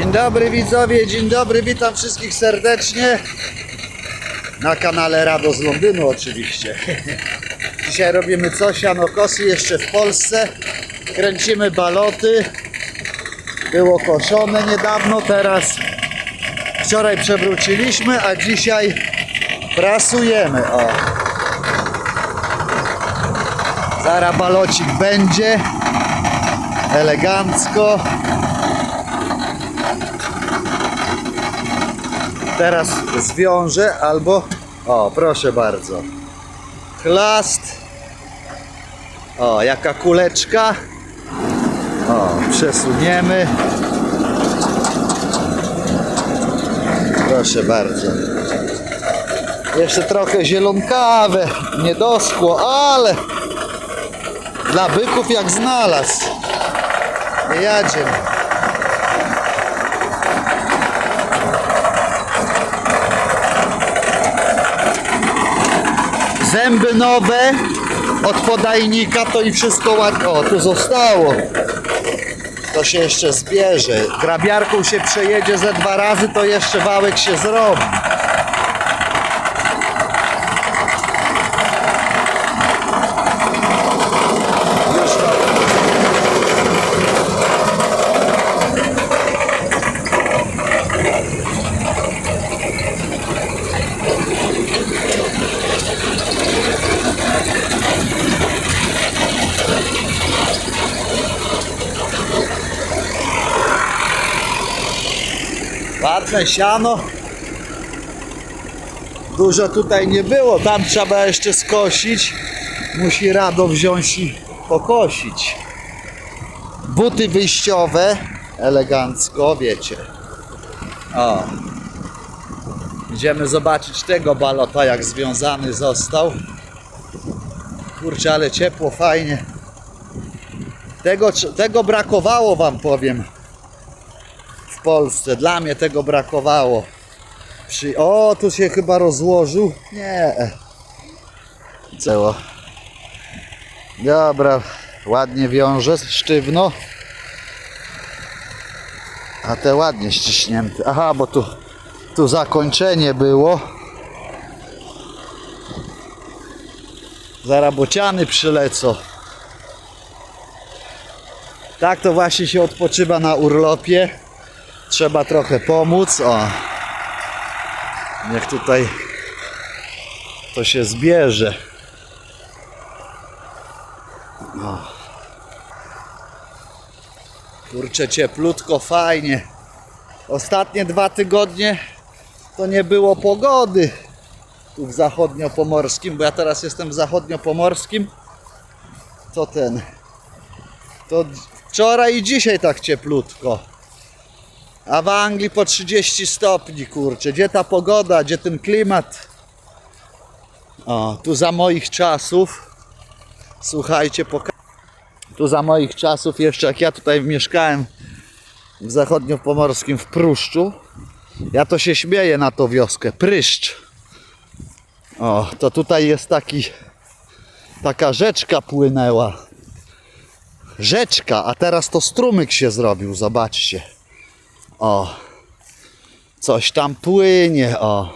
Dzień dobry widzowie, dzień dobry, witam wszystkich serdecznie na kanale Rado z Londynu oczywiście. Dzisiaj robimy coś, kosy jeszcze w Polsce, kręcimy baloty, było koszone niedawno, teraz wczoraj przewróciliśmy, a dzisiaj prasujemy, o. Zara balocik będzie, elegancko. Teraz zwiążę albo. O, proszę bardzo. Chlast. O, jaka kuleczka. O, przesuniemy. Proszę bardzo. Jeszcze trochę zielonkawe, niedoskło, ale dla byków jak znalazł. Jadziem. Zęby nowe od podajnika to i wszystko ładnie. O, tu zostało. To się jeszcze zbierze. Grabiarką się przejedzie ze dwa razy, to jeszcze wałek się zrobi. Ładne siano. Dużo tutaj nie było. Tam trzeba jeszcze skosić. Musi Rado wziąć i pokosić. Buty wyjściowe. Elegancko, wiecie. O. Idziemy zobaczyć tego balota, jak związany został. Kurczę, ale ciepło, fajnie. Tego, tego brakowało wam powiem w Polsce. Dla mnie tego brakowało. Przy... O, tu się chyba rozłożył. Nie. Ceło. Dobra, ładnie wiąże, sztywno. A te ładnie ściśnięte. Aha, bo tu, tu zakończenie było. Zarabociany przylecą. Tak to właśnie się odpoczywa na urlopie. Trzeba trochę pomóc. O. Niech tutaj to się zbierze. O. Kurczę, cieplutko, fajnie. Ostatnie dwa tygodnie to nie było pogody tu w zachodniopomorskim, bo ja teraz jestem w zachodniopomorskim. To ten. To wczoraj i dzisiaj tak cieplutko. A w Anglii po 30 stopni, kurczę. Gdzie ta pogoda, gdzie ten klimat? O, tu za moich czasów. Słuchajcie, tu za moich czasów, jeszcze jak ja tutaj mieszkałem w zachodniopomorskim w Pruszczu, ja to się śmieję na tą wioskę. Pryszcz. O, to tutaj jest taki, taka rzeczka płynęła. Rzeczka, a teraz to strumyk się zrobił, zobaczcie. O, coś tam płynie, o.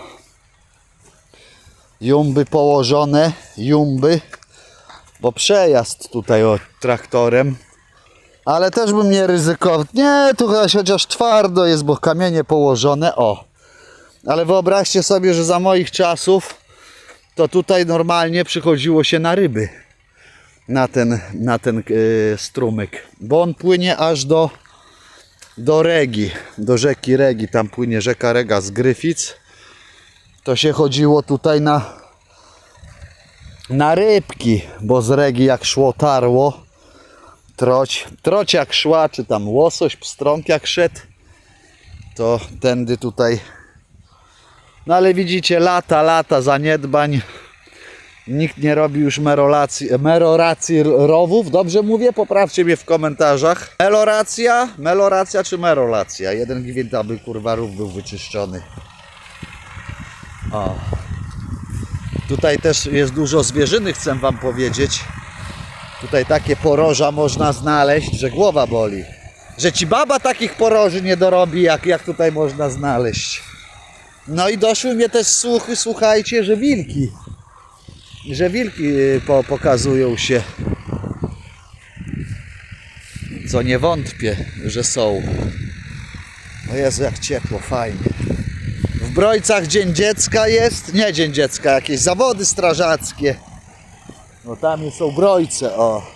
Jumby położone, jumby, bo przejazd tutaj o, traktorem. Ale też bym nie ryzykował. Nie, tu chociaż twardo jest, bo kamienie położone, o. Ale wyobraźcie sobie, że za moich czasów to tutaj normalnie przychodziło się na ryby. Na ten, na ten yy, strumyk, bo on płynie aż do, do Regi, do rzeki Regi, tam płynie rzeka Rega z Gryfic, to się chodziło tutaj na, na rybki, bo z Regi jak szło tarło, troć, troć jak szła, czy tam łosoś, pstrąg jak szedł, to tędy tutaj, no ale widzicie, lata, lata zaniedbań, nikt nie robi już merolacji, meroracji rowów, dobrze mówię? Poprawcie mnie w komentarzach. Meloracja, meloracja czy merolacja? Jeden gwint, aby kurwa rów był wyczyszczony. O. Tutaj też jest dużo zwierzyny, chcę wam powiedzieć. Tutaj takie poroża można znaleźć, że głowa boli. że ci baba takich poroży nie dorobi, jak, jak tutaj można znaleźć. No i doszły mnie też słuchy, słuchajcie, że wilki, że wilki y, po, pokazują się. Co nie wątpię, że są. O Jezu, jak ciepło, fajnie. W Brojcach Dzień Dziecka jest, nie Dzień Dziecka, jakieś zawody strażackie. No tam są Brojce, o.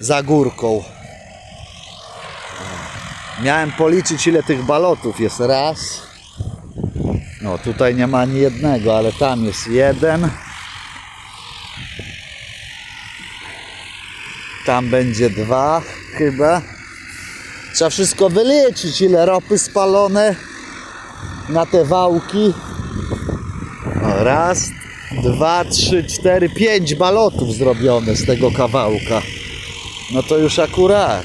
Za górką. Miałem policzyć ile tych balotów jest. Raz. No tutaj nie ma ani jednego, ale tam jest jeden. Tam będzie dwa chyba. Trzeba wszystko wyliczyć, ile ropy spalone na te wałki. O, raz, dwa, trzy, cztery, pięć balotów zrobione z tego kawałka. No to już akurat.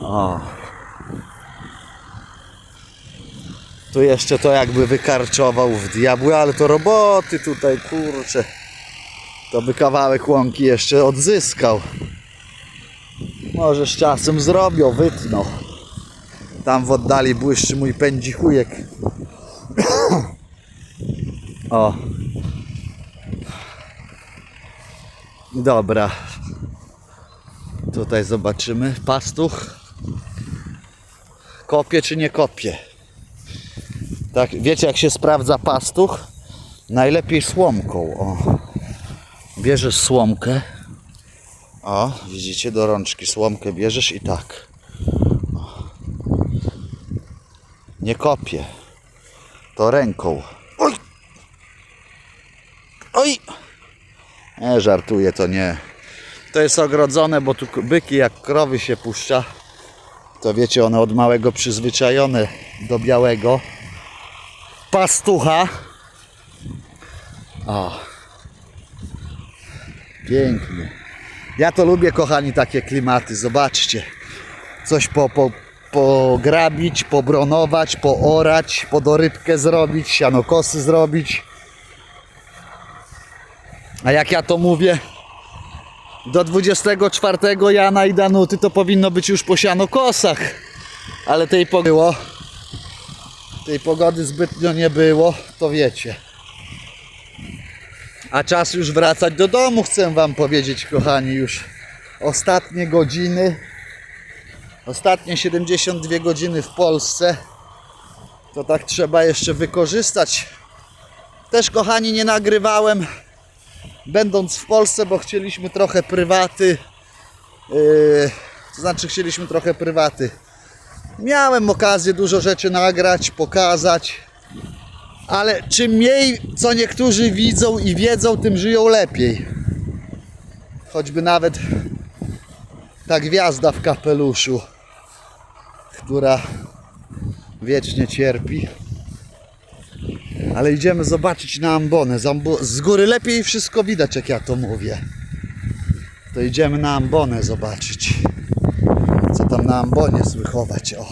O. Tu jeszcze to jakby wykarczował w diabły, ale to roboty tutaj, kurczę. To by kawałek łąki jeszcze odzyskał. Może z czasem zrobią, wytną. Tam w oddali błyszczy mój pędzi chujek. o. Dobra. Tutaj zobaczymy. Pastuch. Kopie czy nie kopie? Tak, wiecie jak się sprawdza pastuch? Najlepiej słomką. O. Bierzesz słomkę. O, widzicie, do rączki słomkę bierzesz i tak. O. Nie kopie. To ręką. Oj! Oj! Nie, żartuję, to nie. To jest ogrodzone, bo tu byki jak krowy się puszcza. To wiecie, one od małego przyzwyczajone do białego. Pastucha. O. Pięknie. Ja to lubię, kochani, takie klimaty. Zobaczcie. Coś po, po, pograbić, pobronować, poorać, podorybkę zrobić, sianokosy zrobić. A jak ja to mówię, do 24 Jana i Danuty to powinno być już po sianokosach. Ale tej pogody. Tej pogody zbytnio nie było, to wiecie. A czas już wracać do domu, chcę wam powiedzieć, kochani, już ostatnie godziny. Ostatnie 72 godziny w Polsce. To tak trzeba jeszcze wykorzystać. Też, kochani, nie nagrywałem będąc w Polsce, bo chcieliśmy trochę prywaty. Yy, to znaczy, chcieliśmy trochę prywaty. Miałem okazję dużo rzeczy nagrać, pokazać, ale czym mniej, co niektórzy widzą i wiedzą, tym żyją lepiej. Choćby nawet ta gwiazda w kapeluszu, która wiecznie cierpi. Ale idziemy zobaczyć na ambonę. Z, góry lepiej wszystko widać, jak ja to mówię. To idziemy na ambonę zobaczyć. Co tam na ambonie słychować. O.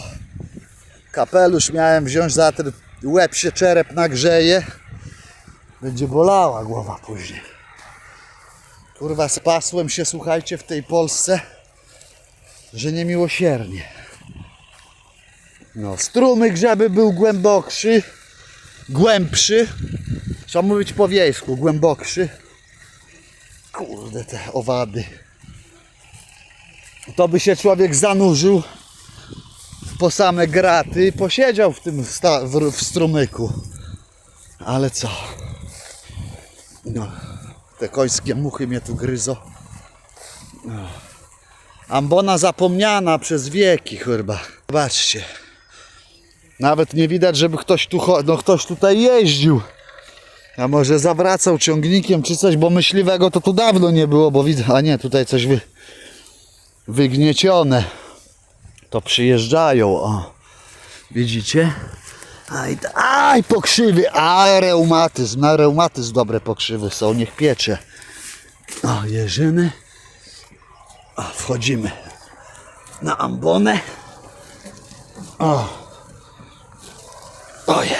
Kapelusz miałem wziąć za ten łeb się czerep nagrzeje. Będzie bolała głowa później. Kurwa, spasłem się, słuchajcie, w tej Polsce, że niemiłosiernie. No, strumyk, żeby był głębokszy, głębszy. Trzeba mówić po wiejsku, głębokszy. Kurde, te owady. To by się człowiek zanurzył po same graty i posiedział w tym w, w strumyku. Ale co? No, te końskie muchy mnie tu gryzą. No. Ambona zapomniana przez wieki chyba. Zobaczcie. Nawet nie widać, żeby ktoś tu, no ktoś tutaj jeździł. A może zawracał ciągnikiem czy coś, bo myśliwego to tu dawno nie było, bo widzę, a nie, tutaj coś wy, wygniecione. To przyjeżdżają, o. Widzicie? Aj, aj pokrzywy, a reumatyzm, na reumatyzm dobre pokrzywy są, niech piecze. O, jeżyny. O, wchodzimy na ambonę. O. O jest.